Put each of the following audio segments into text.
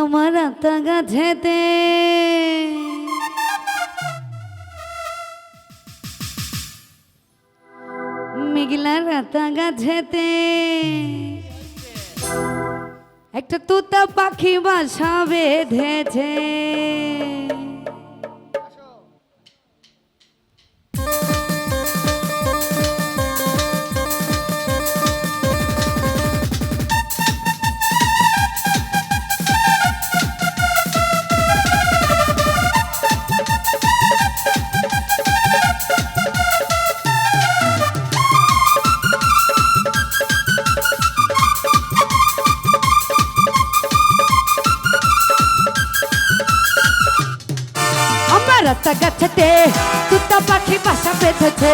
আমার আতা গাছেতে। মেঘলা রাতা গাছেতে। একটা তুতা পাখি বাসা বেঁধেছে। রাতা গাছেতে তুতা পাখি বাসা বেঁধেছে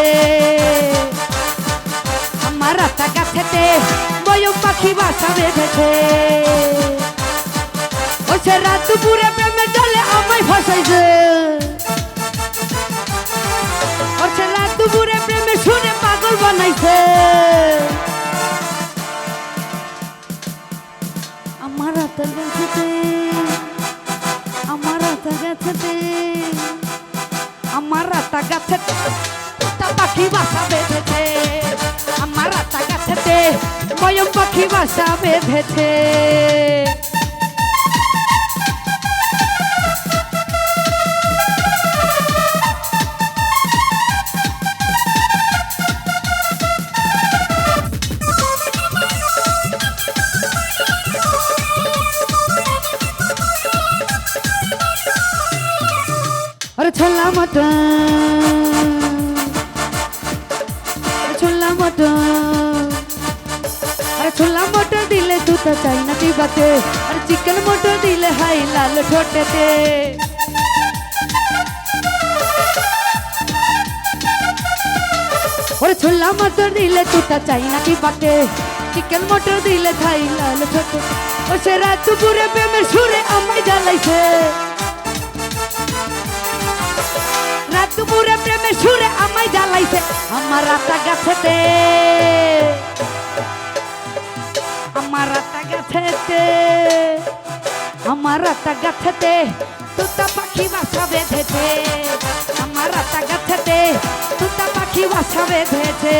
আমার রাতা গাছেতে বয়ম পাখি বাসা বেঁধেছে ও সে রাত দুপুরে প্রেমের জলে আমায় ভাসাইছে ও সে রাত দুপুরে প্রেমে শুনে পাগল বানাইছে গাছেতে আমার রাতা গাছে তা পাখি বাসা বেঁধেছে। আমার রাতা গাছেতে ময়ম পাখি বাসা বেঁধেছে। আরে ছোলা মটন। ছোলা মটন। আরে ছোলা মটর দিলে দুটো চাই না দিবাতে। আরে চিকেন মটর দিলে হাই লাল ঠোঁটেতে। ওরে ছোলা মটর দিলে দুটো চাই না কি দিবাতে। চিকেন মটর দিলে খাই লাল ঠোঁটে ও সে রাত দুপুরে প্রেমের সুরে আমায় জ্বালাইছে। জ্বালাইছে আমার রাতা গাছেতে। আমার রাতা গাছেতে, আমার রাতা গাছেতে তুতা পাখি বাসা বেঁধেছে। আমার রাতা গাছেতে তুতা পাখি বাসা বেঁধেছে।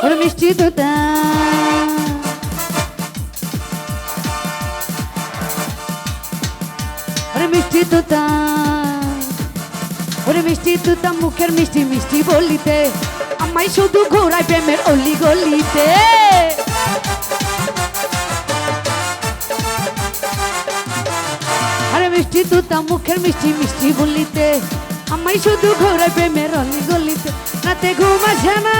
ওরে মিষ্টি তুতা ওরে মিষ্টি তুতা ওরে মিষ্টি তুতা মুখের মিষ্টি মিষ্টি বলিতে আমায় শুধু ঘোরায় প্রেমের অলি গলিতে আরে মিষ্টি তুতা মুখের মিষ্টি মিষ্টি বলিতে আমায় শুধু ঘোরায় প্রেমের অলি গলিতে রাতে ঘুম আসে না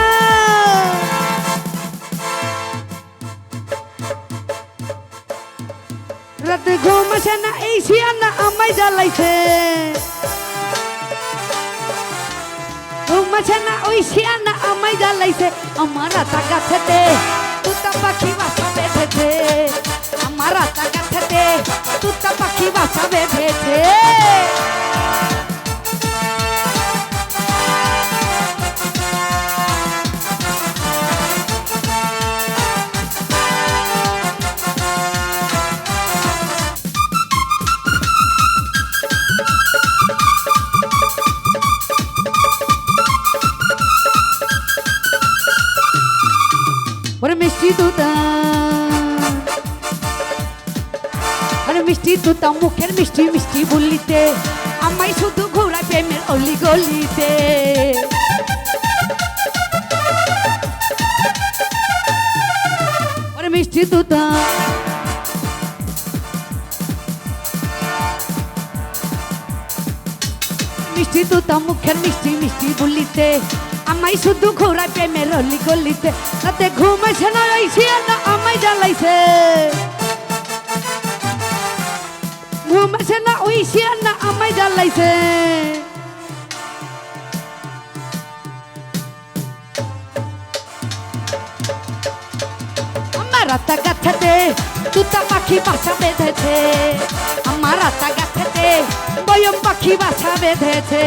আসে না এই শিয়ানা আমায় জ্বালাইছে। ঘুম আসে না ওই শিয়ানা আমায় জ্বালাইছে। আমার আতা গাছেতে তুতা পাখি বাসা বেঁধেছে। আমার আতা গাছেতে তুতা পাখি বাসা বেঁধেছে। মিষ্টি তুতা মুখের মিষ্টি মিষ্টি বলিতে, আমায় শুধু ঘোরা প্রেমের অলি গলিতে। মিষ্টি তুতা মিষ্টি তুতা মুখের মিষ্টি মিষ্টি বলিতে, আমায় শুধু ঘোরায় প্রেমের অলি গলিতে, রাতে ঘুম আসে না ওই শিয়ানা আমায় জ্বালাইছে। ঘুম আসে না ওই শিয়ার না আমায় জ্বালাইছে আমার রাতা গাছাতে তুতা পাখি বাসা বেঁধেছে আমার রাতা গাছাতে বয়ম পাখি বাসা বেঁধেছে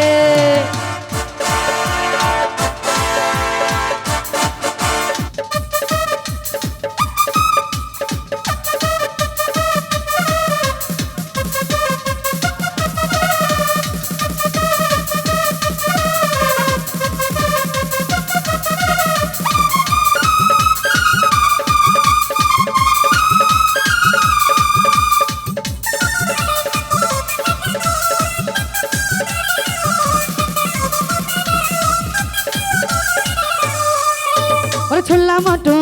ছোলা মটো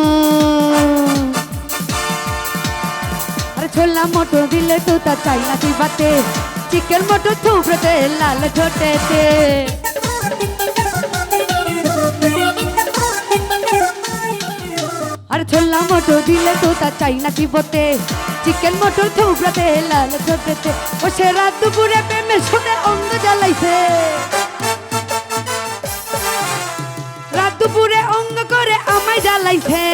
আরে ছোলা মটো দিলে তো তা চাই না দিবাতে। চিকেন মটো থুবড়তে, লাল ঠোঁটেতে আরে ছোলা মটো দিলে তো তা চাই না দিবতে। চিকেন মটো থুবড়তে, লাল ঠোঁটেতে ও সে রাত দুপুরে প্রেমে শুনে অঙ্গ জ্বালাইছে। জ্বালাইছে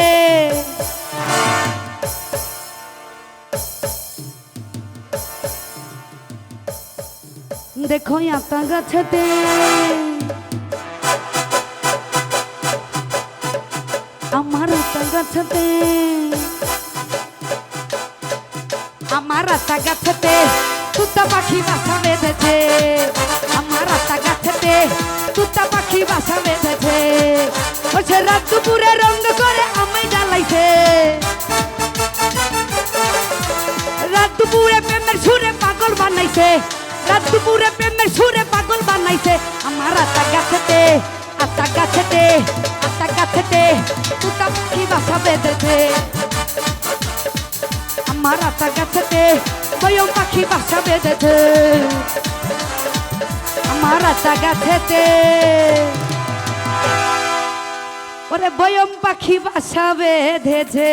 দেখো আতা গাছেতে। আমার আতা গাছেতে। আমার আতা গাছেতে তুতা পাখি বাসা বেঁধেছে। আমার আতা গাছেতে তুতা পাখি বাসা বেঁধেছে। ও সে রাত দুপুরে রঙ করে আমায় জ্বালাইছে। রাত দুপুরে প্রেমের সুরে পাগল বানাইছে। রাত দুপুরে প্রেমের সুরে পাগল বানাইছে। আমার আতা গাছেতে আতা গাছেতে আতা গাছেতে তুতা পাখি বাসা বেঁধেছে। আমার আতা গাছেতে বয়ম পাখি বাসা বেঁধেছে আমার আতা গাছেতে ওরে বয়ম পাখি বাসা বেঁধেছে